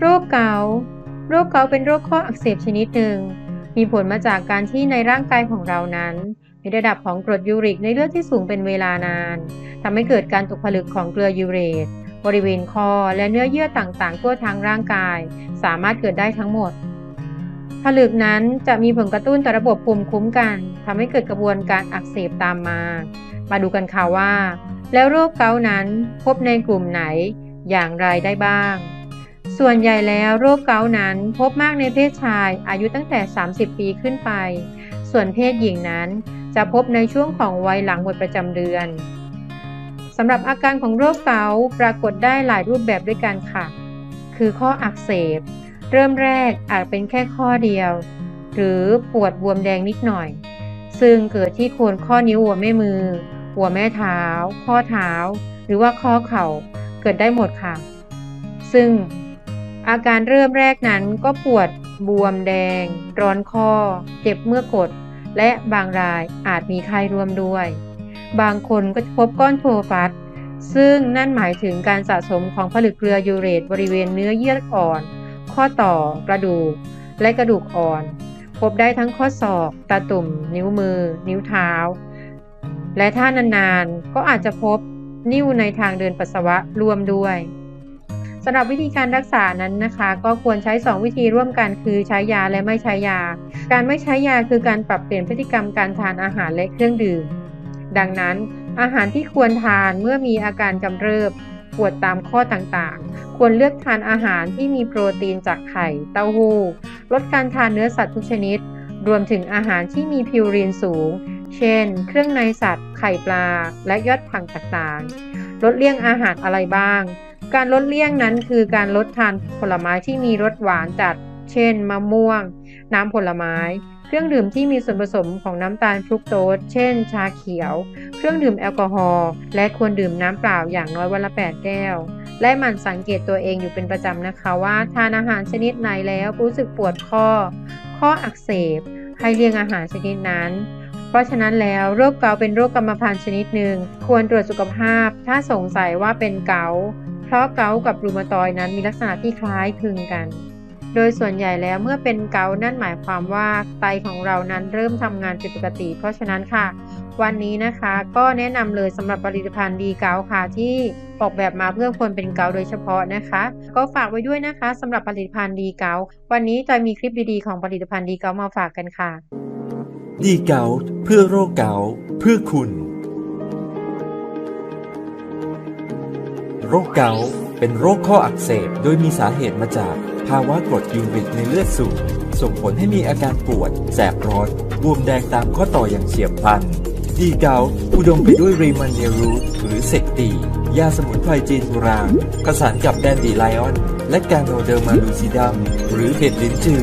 โรคเกาต์ โรคเกาต์เป็นโรคข้ออักเสบชนิดหนึ่ง มีผลมาจากการที่ในร่างกายของเรานั้น มีระดับของกรดยูริกในเลือดที่สูงเป็นเวลานานทำให้เกิดการตกผลึกของเกลือยูเรต บริเวณคอและเนื้อเยื่อต่างๆทั่วทางร่างกาย สามารถเกิดได้ทั้งหมด ผลึกนั้นจะมีผลกระตุ้นต่อระบบภูมิคุ้มกันทำให้เกิดกระบวนการอักเสบตามมา มาดูกันค่ะว่า แล้วโรคเกาต์นั้นพบในกลุ่มไหนอย่างไรได้บ้าง ส่วนใหญ่แล้วโรคเกาต์นั้นพบมากในเพศชายอายุตั้งแต่ 30 ปีขึ้นไป ส่วนเพศหญิงนั้นจะพบในช่วงของวัยหลังหมดประจำเดือนสำหรับอาการของโรคเกาต์ปรากฏได้หลายรูปแบบด้วยกันค่ะ คือข้ออักเสบ เริ่มแรกอาจเป็นแค่ข้อเดียว หรือปวดบวมแดงนิดหน่อย ซึ่งเกิดที่โคนข้อนิ้วหัวแม่มือ หัวแม่เท้า ข้อเท้า หรือว่าข้อเข่าเกิดได้หมดค่ะ ซึ่ง อาการเริ่มแรกนั้นก็ปวดบวมแดง ร้อนคอ เจ็บเมื่อกด และบางรายอาจมีไข้ร่วมด้วย บางคนก็จะพบก้อนโทฟัสซึ่งนั่นหมายถึงการสะสมของผลึกเกลือยูเรตบริเวณเนื้อเยื่ออ่อน ข้อต่อ กระดูก และกระดูกอ่อน พบได้ทั้งข้อศอก ตาตุ่ม นิ้วมือ นิ้วเท้า และถ้านานๆ ก็อาจจะพบนิ่วในทางเดินปัสสาวะร่วมด้วย สำหรับวิธีการรักษานั้นนะคะ ก็ควรใช้ 2 วิธีร่วมกันคือใช้ยาและไม่ใช้ยา การไม่ใช้ยาคือการปรับเปลี่ยนพฤติกรรมการทานอาหารและเครื่องดื่ม ดังนั้นอาหารที่ควรทานเมื่อมีอาการกำเริบปวดตามข้อต่างๆ ควรเลือกทานอาหารที่มีโปรตีนจากไข่ เต้าหู้ ลดการทานเนื้อสัตว์ทุกชนิด รวมถึงอาหารที่มีพิวรีนสูง เช่น เครื่องในสัตว์ ไข่ปลา และยอดผักต่างๆ ลดเลี่ยงอาหารอะไรบ้าง การลดเลี่ยงนั้นคือการลดทานผลไม้ที่มีรสหวานจัด เช่น มะม่วง น้ำผลไม้ เครื่องดื่มที่มีส่วนผสมของน้ำตาลฟรุกโตส เช่น ชาเขียว เครื่องดื่มแอลกอฮอล์ และควรดื่มน้ำเปล่าอย่างน้อยวันละ 8 แก้ว และหมั่นสังเกตตัวเองอยู่เป็นประจำนะคะว่า ทานอาหารชนิดไหนแล้วรู้สึกปวดข้อ ข้ออักเสบ ให้เลี่ยงอาหารชนิดนั้นเพราะฉะนั้นแล้วโรคเกาต์เป็นโรคกรรมพันธุ์ชนิดหนึ่ง ควรตรวจสุขภาพ ถ้าสงสัยว่าเป็นเกา เพราะเกาต์กับรูมาตอยนั้นมีลักษณะที่คล้ายคลึงกัน โดยส่วนใหญ่แล้วเมื่อเป็นเกาต์นั่นหมายความว่าไตของเรานั้นเริ่มทำงานผิดปกติ เพราะฉะนั้นค่ะ วันนี้นะคะก็แนะนำเลยสำหรับผลิตภัณฑ์ดีเกาต์ค่ะที่ออกแบบมาเพื่อคนเป็นเกาโดยเฉพาะนะคะ ก็ฝากไว้ด้วยนะคะสำหรับผลิตภัณฑ์ดีเกา วันนี้จอยมีคลิปดีๆของผลิตภัณฑ์ดีเกามาฝากกันค่ะ ดีเกาเพื่อโรคเกาเพื่อคุณ โรคเกาต์เป็นโรคข้ออักเสบ โดยมีสาเหตุมาจากภาวะกรดยูริกในเลือดสูง ส่งผลให้มีอาการปวด แสบร้อนบวมแดงตามข้อต่ออย่างเฉียบพลัน ดีเกาต์อุดมไปด้วยรีมันเนรูทหรือเซกตี ยาสมุนไพรจีนโบราณผสานกับแดนดีไลออน และกาโนเดอร์มาลูซิดัมหรือเห็ดลิ้นจือ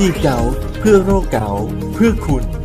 ดีเกาเพื่อโรคเกาเพื่อคุณ